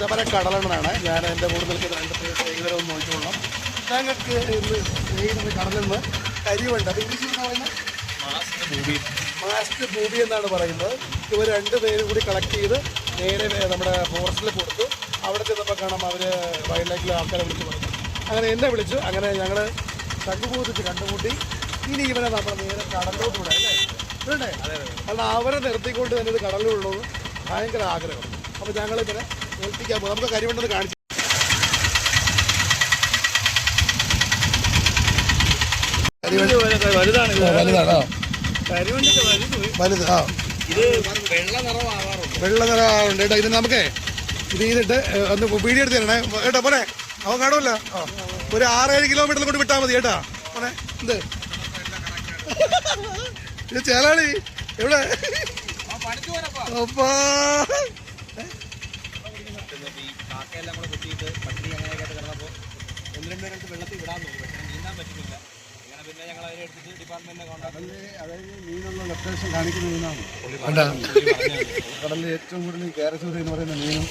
ശബര കടലെണ്ണാണ് ഞാൻ എന്റെ കൂടെ നിൽക്കുന്ന രണ്ട് പേര് ഒന്ന് നോക്കിക്കൊള്ളാം ഞങ്ങൾക്ക് ഇന്ന് നെയ്യുന്ന കടലിൽ നിന്ന് കരിവുണ്ട് അത് ഇംഗ്ലീഷിൽ പറയുന്നത്? മാസ്റ്റ് ഭൂമി എന്നാണ് പറയുന്നത്. ഇവർ രണ്ട് പേരും കൂടി കളക്ട് ചെയ്ത് നേരെ നമ്മുടെ ഫോറസ്റ്റിൽ കൊടുത്തു. അവിടെ ചെന്നപ്പോൾ കാണാം അവർ വൈൽഡ് ലൈഫിലെ ആൾക്കാരെ വിളിച്ച് പറഞ്ഞു. അങ്ങനെ എന്നെ വിളിച്ചു. അങ്ങനെ ഞങ്ങൾ കണ്ടുകൂട്ടിച്ച് കണ്ടുമുട്ടി. ഇനി ഇവനെ നമ്മൾ നേരെ കടലിലോട്ട് വിടാം അല്ലേ അതെ കാരണം അവരെ നിർത്തിക്കൊണ്ട് തന്നെ ഇത് കടലിലുള്ളൂ ഭയങ്കര ആഗ്രഹം. അപ്പോൾ ഞങ്ങളിങ്ങനെ ഏൽപ്പിക്കാൻ പോകും നമുക്ക് കരിവണ്ടെന്ന് കാണിച്ചു വലുതാണ്? വലുത്. ആ. വെള്ള നിറവാറുണ്ട് കേട്ടോ ഇത് നമുക്കേ ഇത് ചെയ്തിട്ട് ഒന്ന് വീഡിയോ എടുത്ത് തരണേ. കേട്ടോ പോരെ. അവൻ കാണുമല്ല ഒരു ആറേഴ് കിലോമീറ്റർ കൊണ്ട് വിട്ടാൽ മതി കേട്ടാ പോലെ എന്ത്? ഇത് ചേലാളി. എവിടെ? അപ്പാ. കാക്കയെല്ലാം കൂടെ കുത്തിയിട്ട് പട്ടി അങ്ങനെയൊക്കെ ആയിട്ട് കിടന്നപ്പോൾ ഒന്ന് രണ്ട് പേരെടുത്ത് വെള്ളത്തിൽ വിടാൻ നോക്കി. പക്ഷേ നീന്താൻ പറ്റുന്നില്ല. അങ്ങനെ പിന്നെ ഞങ്ങൾ അതിനെ എടുത്തിട്ട് ഡിപ്പാർട്ട്മെന്റിനെ കോൺടാക്ട് അതായത് മീനുള്ള ലൊക്കേഷൻ കാണിക്കുന്ന മീനാണ്. കണ്ടാ കടലിൽ ഏറ്റവും കൂടുതൽ കാരച്ചൂരി എന്ന് പറയുന്ന മീനും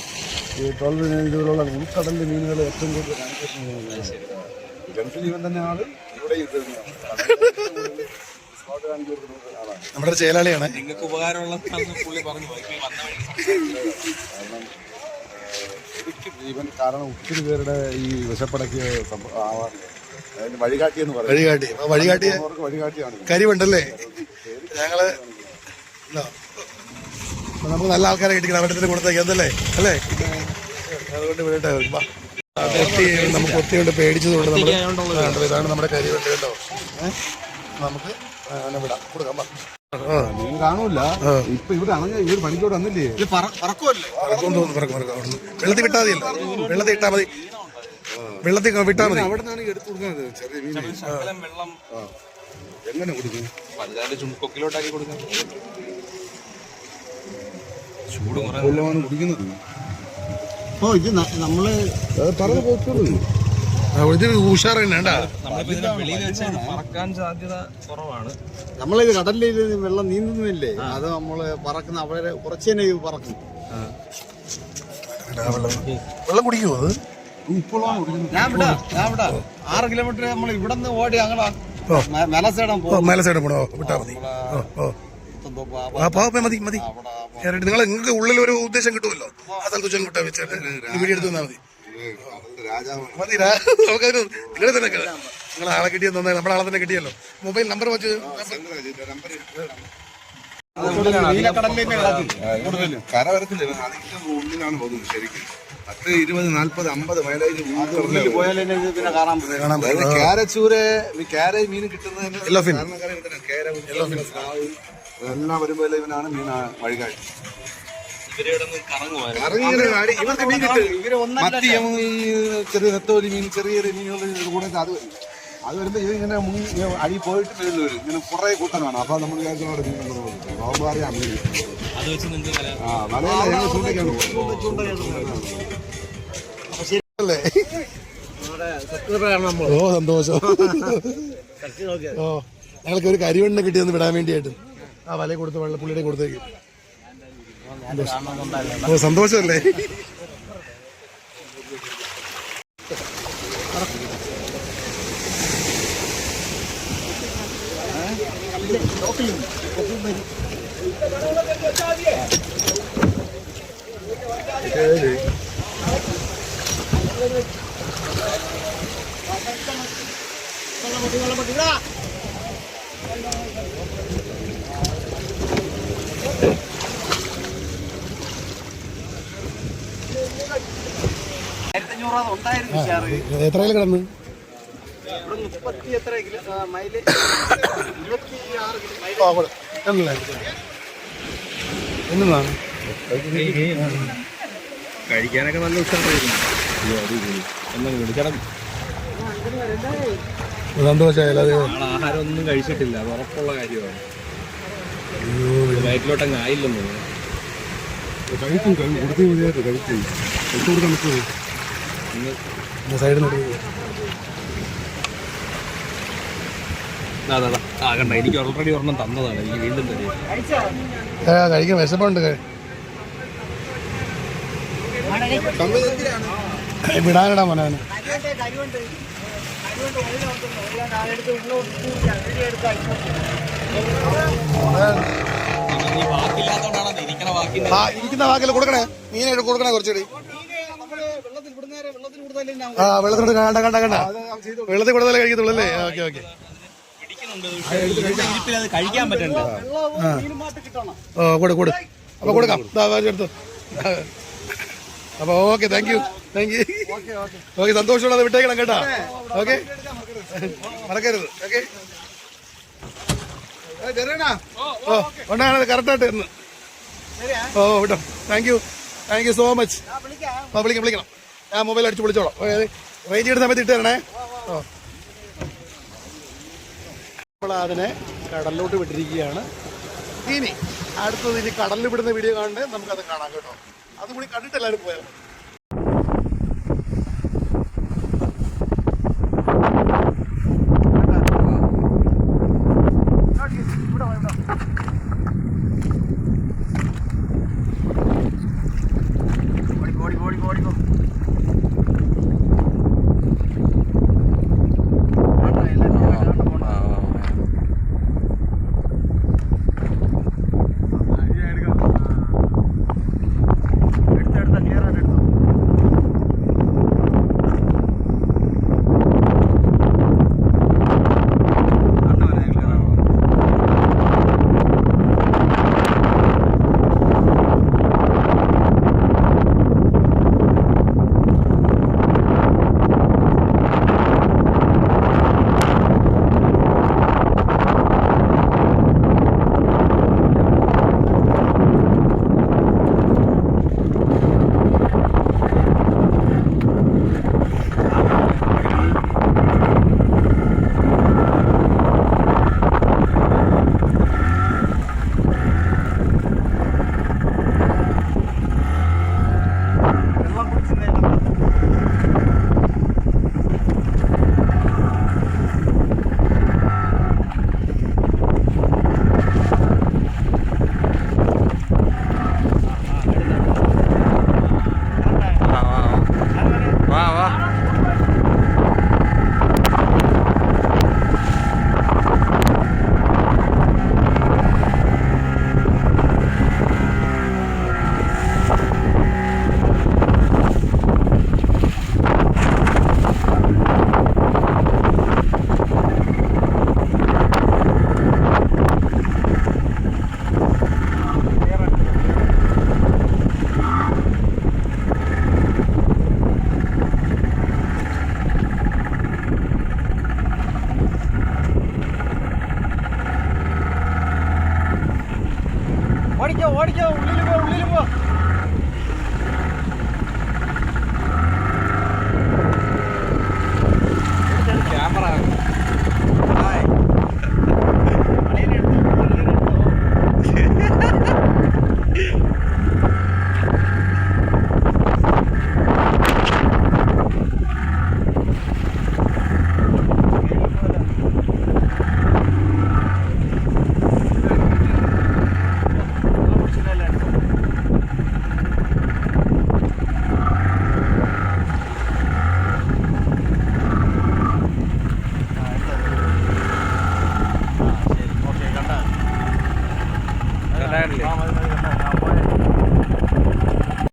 ഈ ട്വൽവ് ഇതുപോലുള്ള ഉൾക്കടലിലെ മീനുകൾ ഏറ്റവും കൂടുതൽ കാണിക്കുന്ന ഗൾഫിൽ ഇവൻ തന്നെ ആൾ ഇവിടെ ഇത് നമ്മുടെ ചേലാളിയാണ്. നിങ്ങൾക്ക് ഉപകാരമുള്ള പുള്ളി പറഞ്ഞു. വന്ന വഴിക്ക് ഇവൻ കാരണം ഒത്തിരി പേരുടെ ഈ വിശപ്പടക്ക് വഴികാട്ടി എന്ന് പറയും വഴികാട്ടി. വഴികാട്ടി വഴികാട്ടിയാണ്. കരിവുണ്ടല്ലേ? ഞങ്ങൾ നമുക്ക് നല്ല ആൾക്കാരെ കിട്ടിക്കണം. അവിടത്തിന് തന്നെ കൊടുത്തേക്ക്. എന്തല്ലേ? അല്ലേ? അതുകൊണ്ട് വിടട്ടെ. ഒത്തി നമുക്ക് ഒത്തിരി കൊണ്ട് പേടിച്ചതുകൊണ്ട് നമ്മൾ ഇതാണ് നമ്മുടെ കരിവുണ്ട് കേട്ടോ. നമുക്ക് അങ്ങനെ വിടാം. കൊടുക്കാം കാണൂല. ഇപ്പൊ ഇവിടെ അണഞ്ഞ ഇവർ പണിക്കോട് വന്നില്ലേ? ഇത് പറക്കുമല്ലേ പറക്കും തോന്നുന്നു പറക്കും പറക്കും. അവിടുന്ന് വെള്ളത്തിൽ വിട്ടാൽ മതിയല്ലോ വെള്ളത്തിൽ ഇട്ടാൽ മതി. വെള്ളത്തിൽ വിട്ടാൽ മതി. അവിടെ നിന്നാണ് എടുത്തു കൊടുക്കുന്നത്. ചെറിയ മീൻ. വെള്ളം. എങ്ങനെ കൊടുക്കും? വലുതായിട്ട് ചുമക്കൊക്കിലോട്ടാക്കി കൊടുക്കാം. ചൂട് കുറവാണ് കൊല്ലമാണ് കുടിക്കുന്നത്. ഓ ഇത് നമ്മൾ പറഞ്ഞു പോക്കുള്ളൂ ആ, ഇത് ഉഷാർ തന്നെ കേട്ടാ നമ്മളിപ്പോ വെച്ചാൽ പറക്കാൻ സാധ്യത കുറവാണ്. നമ്മളിത് കടലിൽ വെള്ളം നീന്തുന്നില്ലേ? അത് നമ്മൾ പറക്കുന്ന അവരെ കുറച്ച് തന്നെ ഇത് പറക്കും. വെള്ളം കുടിക്കുമോ അത്? ഞാൻ വിടാ ഞാൻ വിടാ. ആറ് കിലോമീറ്റർ നമ്മൾ ഇവിടെ നിന്ന് ഓടി അങ്ങനെ ഓ. മെലസേടം ഓ പോകും മേലെ പോണോ വിട്ടാ മതി. പാവപ്പേ മതി മതി. നിങ്ങൾ നിങ്ങൾക്ക് ഉള്ളിൽ ഒരു ഉദ്ദേശം കിട്ടുമല്ലോ? ആ സ്ഥലത്ത് ഉച്ചം കിട്ടാ വെച്ചിട്ട് വീഡിയോ എടുത്ത് തന്നാൽ മതി. നമുക്കതിന് നിങ്ങളെ തന്നെ നിങ്ങൾ ആളെ കിട്ടിയത് നന്നായി. നമ്മുടെ ആളെ തന്നെ കിട്ടിയല്ലോ. മൊബൈൽ നമ്പർ വെച്ച് ഉള്ളിലാണ് പോകുന്നത് ശരിക്കും. പത്ത് ഇരുപത് നാല്പത് അമ്പത് മൈലേജ് മീൻ എല്ലാം വരുമ്പോൾ ഇവനാണ് മീൻ വഴികാട്ടി. ഇവർക്ക് മീൻ കിട്ടും. ഇവർ ഒന്നല്ല മത്തി ഈ ചെറിയ നെത്തോലി മീൻ ചെറിയ ചെറിയ മീനുകൾ കൂടെ അത് വരും. അത് വരുമ്പോൾ ഇവ ഇങ്ങനെ മുങ്ങി അടി പോയിട്ട് മേളിൽ വരും. ഇങ്ങനെ കുറേ കൂട്ടനാണ്. അപ്പോൾ നമ്മൾ വിചാരിച്ചു അവിടെ മീൻ പറഞ്ഞു നോക്കുമ്പോൾ അറിയാം. മീൻ ആ ഞങ്ങൾ ചൂണ്ടയ്ക്കാണ് ഓ സന്തോഷം. ഓ ഞങ്ങൾക്ക് ഒരു കരിവെണ്ണ കിട്ടിയെന്ന് വിടാൻ വേണ്ടിയായിട്ട്. ആ വല കൊടുത്ത് വെള്ളപ്പുള്ളിയുടെ കൊടുത്തേക്ക്. ഓ സന്തോഷമല്ലേ ആയിരത്തഞ്ഞൂറ് ഉണ്ടായിരുന്നു ഷെയർ കൂടെ കിടന്ന്? എന്നാണ് കഴിക്കാനൊക്കെ നല്ല ഉത്സാഹമായിരുന്നു ഒന്നും വിളിക്കണം സന്തോഷമായാലും അത് ആൾ ആഹാരം ഒന്നും കഴിച്ചിട്ടില്ല. അത് ഉറപ്പുള്ള കാര്യമാണ്. വയറ്റിലോട്ടങ്ങ് ആയില്ലെന്ന് കഴിക്കും കഴിക്കും. കൊടുത്തു മതിയായിട്ട് കഴിക്കും. കൊടുത്തു കൊടുക്കാൻ പറ്റുമോ സൈഡിൽ ആ കണ്ട? എനിക്ക് ഓൾറെഡി ഒരെണ്ണം തന്നതാണ്. എനിക്ക് വീണ്ടും തരും. കഴിക്കാൻ വിശപ്പുണ്ട് വിടാനിടാ ആ ഇരിക്കുന്ന വാക്കിൽ കൊടുക്കണേ. മീനായിട്ട് കൊടുക്കണേ കുറച്ചുകൂടി നമ്മൾ വെള്ളത്തിൽ വിടുന്നേരെ വെള്ളത്തിൽ വിടുന്നതല്ലേ ആ വെള്ളത്തിനോട് കണ്ട കണ്ട കണ്ട. വെള്ളത്തിൽ കൊടുത്താലേ കഴിക്കത്തുള്ളൂ അല്ലേ? Okay okay. കഴിക്കാൻ പറ്റണ്ടേ ഓ കൊടു കൊടു. അപ്പൊ കൊടുക്കാം. എടുത്തു. അപ്പൊ okay thank you thank you okay സന്തോഷമുള്ളത് വിട്ടേക്കണം കേട്ടാ. ഓക്കെ? മറക്കരുത്. ഓക്കെ? ഓ ഉണ്ടാണത് കറക്റ്റായിട്ട് ഇന്ന് ഓ വിട്ടോ. Thank you thank you so much ആ വിളിക്കാം വിളിക്കണം. ഞാൻ മൊബൈൽ അടിച്ച് വിളിച്ചോളാം റേഞ്ച് എടുത്ത സമയത്ത് ഇട്ട് തരണേ. അതിനെ കടലിലോട്ട് വിട്ടിരിക്കുകയാണ്. ഇനി അടുത്തത് ഇനി കടലിൽ വിടുന്ന വീഡിയോ കാണണ്ടേ? നമുക്കത് കാണാം കേട്ടോ. അതും കൂടി കണ്ടിട്ട് എല്ലാവരും പോയാൽ ஓடிக்கோ ஓடிக்கோ உள்ளில் போ உள்ளில் போ